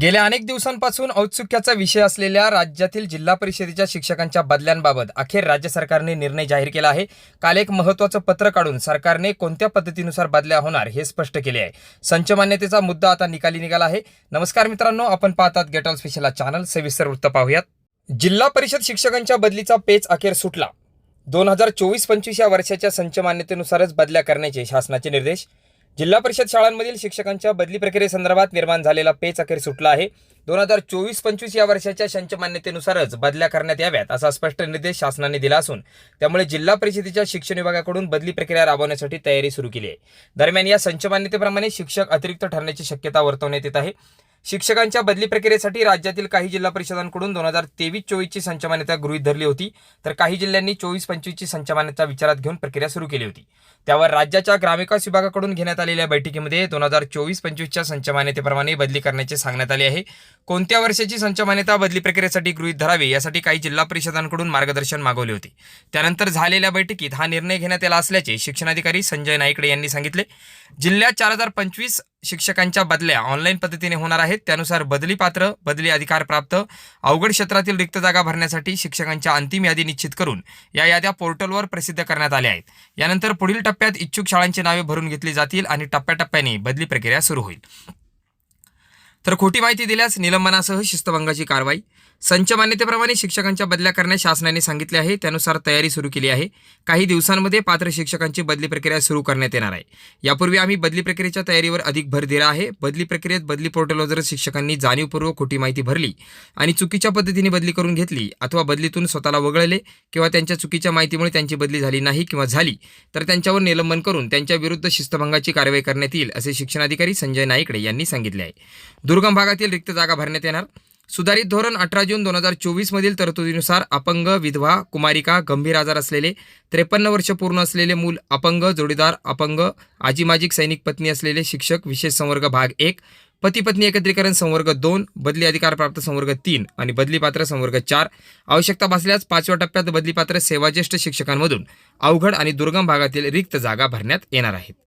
गेल्या अनेक दिवसांपासून औत्सुक्याचा विषय असलेल्या राज्यातील जिल्हा परिषदेच्या शिक्षकांच्या बदल्यांबाबत अखेर राज्य सरकारने निर्णय जाहीर केला आहे. काल एक महत्त्वाचं पत्र काढून सरकारने कोणत्या पद्धतीनुसार बदल्या होणार हे स्पष्ट केले आहे. संचमान्यतेचा मुद्दा आता निकाली निघाला आहे. नमस्कार मित्रांनो आपण पाहतात गेट ऑल स्पेशल चॅनल सविस्तर वृत्त पाहूयात. जिल्हा परिषद शिक्षकांच्या बदलीचा पेच अखेर सुटला. दोन हजार चोवीस पंचवीस या वर्षाच्या संच मान्यतेनुसारच बदल्या करण्याचे शासनाचे निर्देश. जिल्हा परिषद शाळांमधील शिक्षकांच्या बदली प्रक्रियेसंदर्भात निर्माण झालेला पेच अखेर सुटला आहे. दोन हजार चोवीस पंचवीस या वर्षाच्या संच मान्यतेनुसारच बदल्या करण्यात याव्यात असा स्पष्ट निर्देश शासनाने दिला असून त्यामुळे जिल्हा परिषदेच्या शिक्षण विभागाकडून बदली प्रक्रिया राबवण्यासाठी तयारी सुरू केली आहे. दरम्यान या संच मान्यतेप्रमाणे शिक्षक अतिरिक्त ठरण्याची शक्यता वर्तवण्यात येत आहे. शिक्षकांच्या बदली प्रक्रियेसाठी राज्यातील काही जिल्हा परिषदांकडून दोन हजार तेवीस चोवीसची संचमान्यता गृहीत धरली होती. तर काही जिल्ह्यांनी चोवीस पंचवीसची संचमान्यता विचारात घेऊन प्रक्रिया सुरू केली होती. त्यावर राज्याच्या ग्रामविकास विभागाकडून घेण्यात आलेल्या बैठकीमध्ये दोन हजार चोवीस पंचवीसच्या संचमान्यतेप्रमाणे बदली करण्याचे सांगण्यात आले आहे. कोणत्या वर्षाची संचमान्यता बदली प्रक्रियेसाठी गृहीत धरावी यासाठी काही जिल्हा परिषदांकडून मार्गदर्शन मागवले होते. त्यानंतर झालेल्या बैठकीत हा निर्णय घेण्यात आला असल्याचे शिक्षणाधिकारी संजय नाईकडे यांनी सांगितले. जिल्ह्यात चार हजार पंचवीस शिक्षकांच्या बदल्या ऑनलाईन पद्धतीने होणार आहेत. त्यानुसार बदली पात्र बदली अधिकार प्राप्त अवघड क्षेत्रातील रिक्त जागा भरण्यासाठी शिक्षकांच्या अंतिम यादी निश्चित करून या याद्या पोर्टलवर प्रसिद्ध करण्यात आल्या आहेत. यानंतर पुढील टप्प्यात इच्छुक शाळांची नावे भरून घेतली जातील आणि टप्प्याटप्प्याने बदली प्रक्रिया सुरू होईल. तर खोटी माहिती दिल्यास निलंबनासह शिस्तभंगाची कारवाई संच मान्यतेप्रमाणे शिक्षकांच्या बदल्या करण्यास शासनाने सांगितले आहे. त्यानुसार तयारी सुरू केली आहे. काही दिवसांमध्ये पात्र शिक्षकांची बदली प्रक्रिया सुरू करण्यात येणार आहे. यापूर्वी आम्ही बदली प्रक्रियेच्या तयारीवर अधिक भर दिला आहे. बदली प्रक्रियेत बदली पोर्टलवर जर शिक्षकांनी जाणीवपूर्वक खोटी माहिती भरली आणि चुकीच्या पद्धतीने बदली करून घेतली अथवा बदलीतून स्वतःला वगळले किंवा त्यांच्या चुकीच्या माहितीमुळे त्यांची बदली झाली नाही किंवा झाली तर त्यांच्यावर निलंबन करून त्यांच्या विरुद्ध शिस्तभंगाची कारवाई करण्यात येईल असे शिक्षणाधिकारी संजय नाईकडे यांनी सांगितले आहे. दुर्गम भागातील रिक्त जागा भरण्यात येणार. सुधारित धोरण अठरा जून दोन हजार चोवीसमधील तरतुदीनुसार अपंग विधवा कुमारिका गंभीर आजार असलेले त्रेपन्न वर्ष पूर्ण असलेले मूल अपंग जोडीदार अपंग आजीमाजिक सैनिक पत्नी असलेले शिक्षक विशेष संवर्ग भाग एक पती पत्नी एकत्रीकरण संवर्ग दोन बदली अधिकार प्राप्त संवर्ग तीन आणि बदली पात्र संवर्ग चार आवश्यकता भासल्यास पाचव्या टप्प्यात बदलीपात्र सेवाज्येष्ठ शिक्षकांमधून अवघड आणि दुर्गम भागातील रिक्त जागा भरण्यात येणार आहेत.